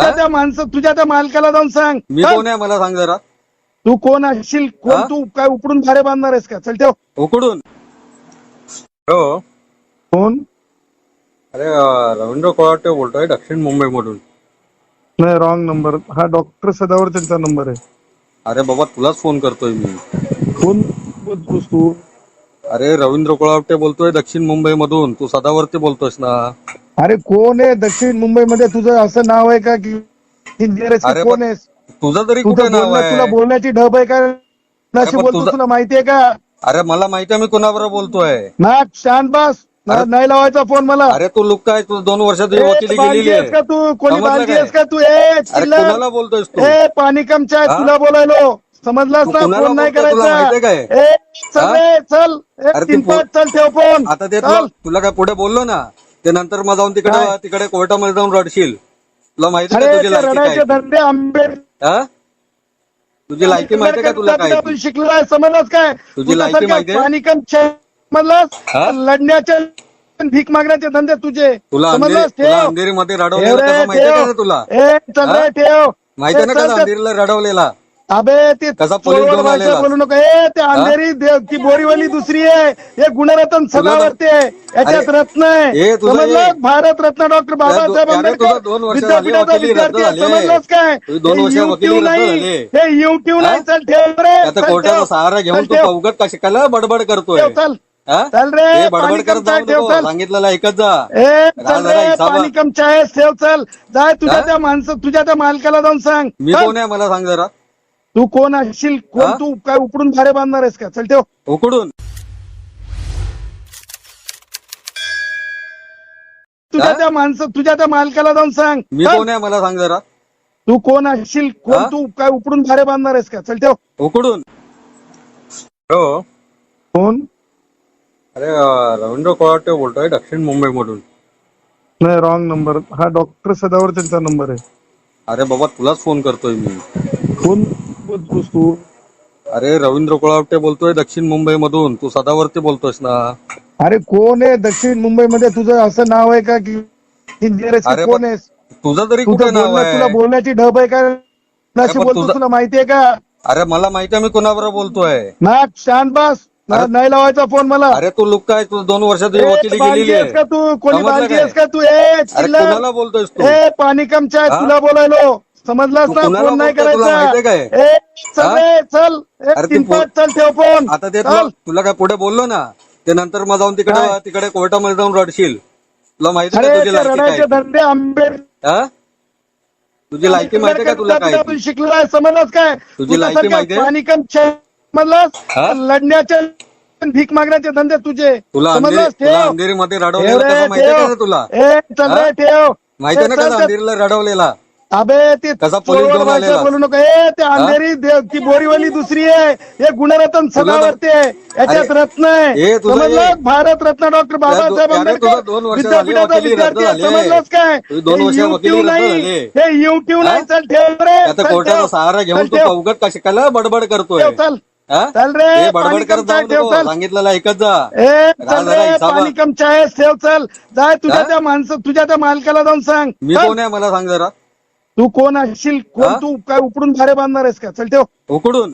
तुझ्या? त्या माणसं तुझ्या त्या मालकाला जाऊन सांग. मी. कोण आहे मला सांग जरा. तू कोण असशील? कोण? तू काय उपडून भारे बांधणार आहेस का? चल ठेव. उकडून. हो. कोण? अरे रवींद्र कोळाटे बोलतोय दक्षिण मुंबई मधून नाही रॉंग नंबर हा डॉक्टर सदावर त्यांचा नंबर आहे. अरे बाबा तुलाच फोन करतोय मी. बोलतोस तू? अरे रवींद्र कोळावटे बोलतोय दक्षिण मुंबई मधून तू सदावरती बोलतोयस ना. अरे कोण आहे दक्षिण मुंबईमध्ये? तुझं असं नाव आहे का की अरे कोण आहेस तुझं तरी कुठे तुझं नाव बोलणं तुला आहे बोलण्याची ढब आहे का? कुणाशी पण बोलतो तुझं- तुला माहितीये का? अरे मला माहिती आहे मी कुणाबरोबर बोलतोय. ना शांत बस. ना- नाही लावायचा फोन मला. अरे तू लुक काय? तू दोन वर्ष तुझी ए, वकिली गेलेली आहेस का आहे तू? कोणी समजलं काय? आहेस का तू? ए अरे चिल्लर. कुणाला बोलतोयस तू? ए पाणी कम चाय हा? तुला बोलायलो. समजलास तू ना कुणाला फोन नाही तुला माहितीये करायचा काय? ए चल हा? चल ए, अरे ती तीन पाच चल ठेव फोन आता ते तुला चल तुला काय पुढे बोललो ना ते नंतर मग जाऊन तिकडे काय? तिकडे कोर्टामध्ये जाऊन रडशील तुला माहिती अरे का तुझी लायकी काय रडायचे धंदे हा? तुझी लायकी माहिती का तुला काय आपण शिकलाय समजलास काय तुझी लायकी तुझ्यासारख्या माहितीये? समजलास? लढण्याचे भीक मागण्याचे धंदे तुझे तुला अंधेरी समजलास तुला ठेव अंधेरीमध्ये ठेव रडवलेलं रे, कसं माहितीये ठेव. का तुला ए चल हा? रे ठेव माहितीये ना ए, चल, कसं चल. अंधेरीला रडवलेला अबे ते? बोलू नको ए ते अंधेरी देव ती बोरीवली दुसरी आहे हे गुणरत्न सदावरती आहे याच्यात रत्न आहे हे समजलं भारत रत्न डॉक्टर बाबासाहेब आंबेडकर दोन वर्ष झाली विद्यापीठाचा विद्यार्थी आहे. समजलंस काय रद्द नाही. हे युट्यूब नाही? चल ठेव रे कोर्टाचा. सहारा घेऊन चल तू ठेव. अवगत का शिकायला बडबड करतोय चल? चल रे, बडबड करत ठेव, चल. सांगितलेलं ऐकत जा ए चल रे. पाणी कम चाय ठेव चल जाय तुझ्या? त्या माणसं तुझ्या त्या मालकाला जाऊन सांग मी. कोण आहे मला सांग जरा तू कोण असशील कोण हा? तू काय उपडून भारे बांधणार आहेस का? चल ठेव. उकडून. तुझ्या हा? त्या माणसं तुझ्या त्या मालकाला जाऊन सांग. मी चल. कोण आहे मला सांग जरा. तू कोण असशील कोण हा? तू काय उपडून भारे बांधणार आहेस का? चल ठेव. उकडून. हो. कोण? अरे अं, रवींद्र कोळाटे बोलतोय दक्षिण मुंबई मधून नाही रॉंग नंबर हा डॉक्टर सदावर त्यांचा नंबर आहे. अरे बाबा तुलाच फोन करतोय मी. कोण? बोलतोस तू? अरे रवींद्र कोळावटे बोलतोय दक्षिण मुंबई मधून तू सदावरती बोलतोयस ना. अरे कोण आहे दक्षिण मुंबईमध्ये? तुझं असं नाव आहे का की इंजिनियर अरे कोण आहेस? तुझं तरी कुठे नाव बोलणं तुला आहे बोलण्याची ढब आहे का? पण बोलतो तुझं- तुला माहितीये का? अरे मला माहिती आहे मी कुणाबरोबर बोलतोय. ना शांत बस. ना- अरे- नाही लावायचा फोन मला. अरे तू लुक काय? तू दोन वर्ष तुझी ए, वकिली बालजी गेलेली आहेस का आहे तू? कोणी समजलं? आहेस का तू? ए अरे चिल्लर. कुणाला बोलतोयस तू? ए पाणी कम चाय हा? तुला बोलायलो. समजलास तू ना कुणाला फोन नाही बोलतोय तुला करायचा माहितीये काय? ए चल हा? रे चल ए, अरे ती तीन फोन- पाच चल ठेव फोन आता ते तुला चल तुला काय पुढे बोललो ना ते नंतर मग जाऊन तिकडे काय? तिकडे कोर्टामध्ये जाऊन रडशील तुला माहिती अरे का ते तुझी लायकी रडायचे काय धंदे आंबे हा? तुझी लायकी माहिती का तुला काय आपण शिकलाय समजलास काय तुझी लायकी? पाणी कम चाय समजलास हा? लढण्याचे भीक मागण्याचे धंदे तुझे तुला अंधेरी तुला ठेव अंधेरीमध्ये ठेव रडवलेलं रे, कसं माहितीये ठेव. का तुला ए चल हा? रे ठेव ना ए, चल, कसं चल. अंधेरीला रडवलेला अबे ते कसा पोलीस चोरवड घेऊन भाषा आलेला? बोलू नको ए ते अंधेरी देव ती बोरीवली दुसरी आहे हे गुणरत्न सदावरती आहे याच्यात अरे, रत्न आहे हे तुझं समजलं भारत रत्न डॉक्टर बाबासाहेब अरे, तुझं आंबेडकर दोन वर्ष झाली विद्यापीठाचा वकिली रद्द विद्यार्थी आहे झाली. समजलंस काय तुझी दोन हे वर्ष YouTube वकिली रद्द नाही झाली. हे युट्यूब नाही हा? चल ठेव रे आता चल कोर्टाचा ठेव. सहारा घेऊन चल तू ठेव. बडबड करतोय ठेव, चल हा? चल रे, हे पाणी बडबड करत ठेव, नको चल. सांगितलेलं ऐकत जा ए चल रे. पाणी कम चाय ठेव चल जाय तुझ्या हा? त्या माणसं तुझ्या त्या मालकाला जाऊन सांग मी चल. कोण आहे मला सांग जरा तू कोण असशील कोण हा? तू काय उपडून भारे बांधणार आहेस का? चल ठेव. उकडून.